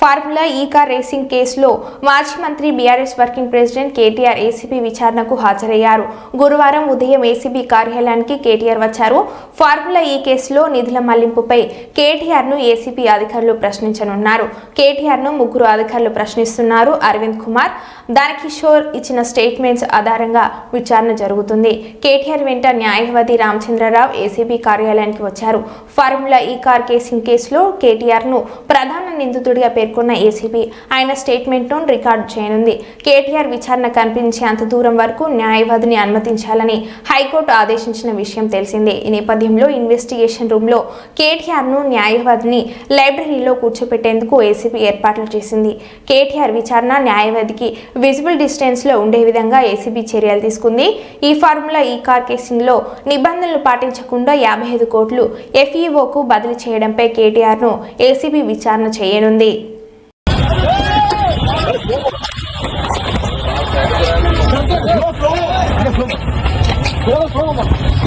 Formula ఈ car racing కేసులో మాజీ మంత్రి BRS working president KTR ACB విచారణకు హాజరయ్యారు. గురువారం ఉదయం ఏసీబీ కార్యాలయానికి కేటీఆర్ వచ్చారు. ఫార్ములా ఈ కేసులో నిధుల మళ్ళింపుపై కేటీఆర్ను ఏసీబీ అధికారులు ప్రశ్నించనున్నారు. కేటీఆర్ను ముగ్గురు అధికారులు ప్రశ్నిస్తున్నారు. అరవింద్ కుమార్ దానకిషోర్ ఇచ్చిన స్టేట్మెంట్స్ ఆధారంగా విచారణ జరుగుతుంది. కేటీఆర్ వెంట న్యాయవాది రామచంద్రరావు ఏసీబీ కార్యాలయానికి వచ్చారు. ఫార్ములా ఈ కార్ కేసింగ్ కేసులో కేటీఆర్ను ప్రధాన నిందితుడిగా పేరు పేర్కొన్న ఏసీబీ ఆయన స్టేట్మెంట్ను రికార్డు చేయనుంది. కేటీఆర్ విచారణ కనిపించే అంత దూరం వరకు న్యాయవాదిని అనుమతించాలని హైకోర్టు ఆదేశించిన విషయం తెలిసిందే. ఈ నేపథ్యంలో ఇన్వెస్టిగేషన్ రూమ్లో కేటీఆర్ను న్యాయవాదిని లైబ్రరీలో కూర్చోపెట్టేందుకు ఏసీబీ ఏర్పాట్లు చేసింది. కేటీఆర్ విచారణ న్యాయవాదికి విజిబుల్ డిస్టెన్స్లో ఉండే విధంగా ఏసీబీ చర్యలు తీసుకుంది. ఈ ఫార్ములా ఈ కార్ కేసింగ్లో నిబంధనలు పాటించకుండా యాభై ఐదు కోట్లు ఎఫ్ఈఓకు బదిలీ చేయడంపై కేటీఆర్ను ఏసీబీ విచారణ చేయనుంది. 锁了吗锁了吧。